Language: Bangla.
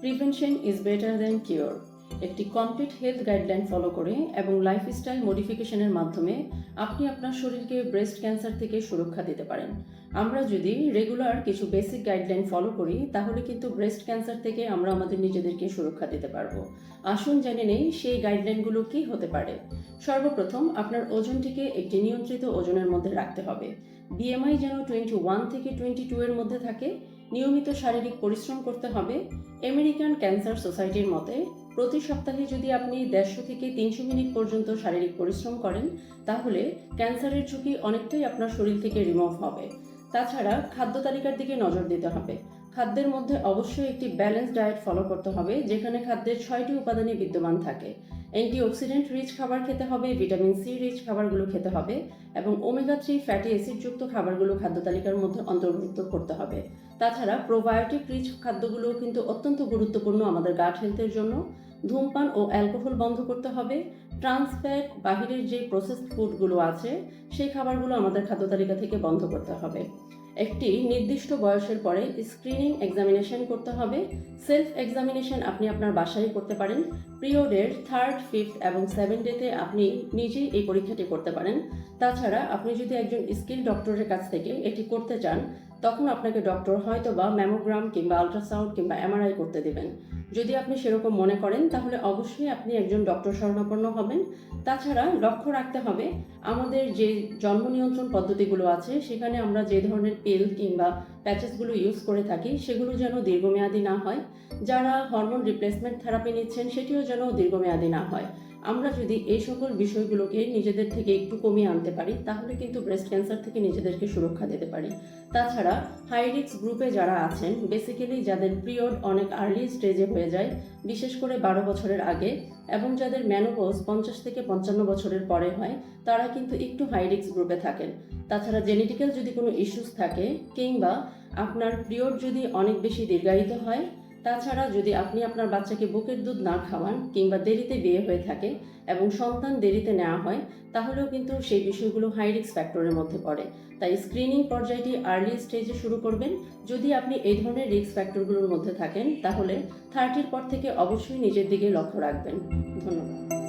Prevention is better than cure একটি কমপ্লিট হেলথ গাইডলাইন ফলো করে এবং লাইফস্টাইল মডিফিকেশনের মাধ্যমে আপনি আপনার শরীরকে ব্রেস্ট ক্যান্সার থেকে সুরক্ষা দিতে পারেন। আমরা যদি রেগুলার কিছু বেসিক গাইডলাইন ফলো করি, তাহলে কিন্তু ব্রেস্ট ক্যান্সার থেকে আমরা আমাদের নিজেদেরকে সুরক্ষা দিতে পারব। আসুন জেনে নেই সেই গাইডলাইনগুলো কি হতে পারে। সর্বপ্রথম আপনার ওজনটিকে একটি নিয়ন্ত্রিত ওজনের মধ্যে রাখতে হবে। বিএমআই যেন টোয়েন্টি ওয়ান থেকে টোয়েন্টি টু এর মধ্যে থাকে নিয়মিত শারীরিক পরিশ্রম করতে হবে। আমেরিকান ক্যান্সার সোসাইটির মতে, প্রতি সপ্তাহে যদি আপনি দেড়শো থেকে তিনশো মিনিট পর্যন্ত শারীরিক পরিশ্রম করেন, তাহলে ক্যান্সারের ঝুঁকি অনেকটাই আপনার শরীর থেকে রিমুভ হবে। তাছাড়া খাদ্য তালিকার দিকে নজর দিতে হবে। খাদ্যের মধ্যে অবশ্যই একটি ব্যালেন্স ডায়েট ফলো করতে হবে, যেখানে খাদ্যের ছয়টি উপাদানই বিদ্যমান থাকে। অ্যান্টিঅক্সিডেন্ট রিচ খাবার খেতে হবে, ভিটামিন সি রিচ খাবারগুলো খেতে হবে, এবং ওমেগা থ্রি ফ্যাটি অ্যাসিডযুক্ত খাবারগুলো খাদ্য তালিকার মধ্যে অন্তর্ভুক্ত করতে হবে। তাছাড়া প্রোবায়োটিক রিচ খাদ্যগুলো কিন্তু অত্যন্ত গুরুত্বপূর্ণ আমাদের গাট হেলথের জন্য। ধূমপান ও অ্যালকোহল বন্ধ করতে হবে ট্রান্সফ্যাট বাহিরের যে প্রসেসড ফুডগুলো আছে, সেই খাবারগুলো আমাদের খাদ্য তালিকা থেকে বন্ধ করতে হবে। একটি নির্দিষ্ট বয়সের পরে স্ক্রিনিং এক্সামিনেশন করতে হবে। সেলফ এক্সামিনেশন আপনি আপনার বাসায় করতে পারেন। পিরিয়ডের থার্ড ফিফথ এবং সেভেন ডেতে আপনি নিজেই এই পরীক্ষাটি করতে পারেন। তাছাড়া আপনি যদি একজন স্কিল ডক্টরের কাছ থেকে এটি করতে চান তখন আপনাকে ডক্টর হয়তো বা ম্যামোগ্রাম কিংবা আলট্রাসাউন্ড কিংবা এমআরআই করতে দেবেন। যদি আপনি সেরকম মনে করেন, তাহলে অবশ্যই আপনি একজন ডক্টর শরণাপন্ন হবেন। তাছাড়া লক্ষ্য রাখতে হবে, আমাদের যে জন্ম নিয়ন্ত্রণ পদ্ধতিগুলো আছে, সেখানে আমরা যে ধরনের পিল কিংবা প্যাচেসগুলো ইউজ করে থাকি, সেগুলো যেন দীর্ঘমেয়াদী না হয়। যারা হরমোন রিপ্লেসমেন্ট থেরাপি নিচ্ছেন, সেটিও যেন দীর্ঘমেয়াদী না হয়। আমরা যদি এই সকল বিষয়গুলোকে নিজেদের থেকে একটু কমিয়ে আনতে পারি, তাহলে কিন্তু ব্রেস্ট ক্যান্সার থেকে নিজেদেরকে সুরক্ষা দিতে পারি। তাছাড়া হাই রিস্ক গ্রুপে যারা আছেন বেসিক্যালি যাদের পিরিয়ড অনেক আর্লি স্টেজে হয়ে যায়, বিশেষ করে বারো বছরের আগে, এবং যাদের ম্যানোপোজ পঞ্চাশ থেকে পঞ্চান্ন বছরের পরে হয়, তারা কিন্তু একটু হাই রিস্ক গ্রুপে থাকেন। তাছাড়া জেনেটিক্যাল যদি কোনো ইস্যুস থাকে, কিংবা আপনার পিরিয়ড যদি অনেক বেশি দীর্ঘায়িত হয় তাছাড়া যদি আপনি আপনার বাচ্চাকে বুকের দুধ না খাওয়ান কিংবা দেরিতে বিয়ে হয়ে থাকে এবং সন্তান দেরিতে নেওয়া হয়, তাহলেও কিন্তু সেই বিষয়গুলো হাই রিস্ক ফ্যাক্টরের মধ্যে পড়ে। তাই স্ক্রিনিং পর্যায়টি আর্লি স্টেজে শুরু করবেন। যদি আপনি এই ধরনের রিস্ক ফ্যাক্টরগুলোর মধ্যে থাকেন, তাহলে থার্টির পর থেকে অবশ্যই নিজের দিকে লক্ষ্য রাখবেন। ধন্যবাদ।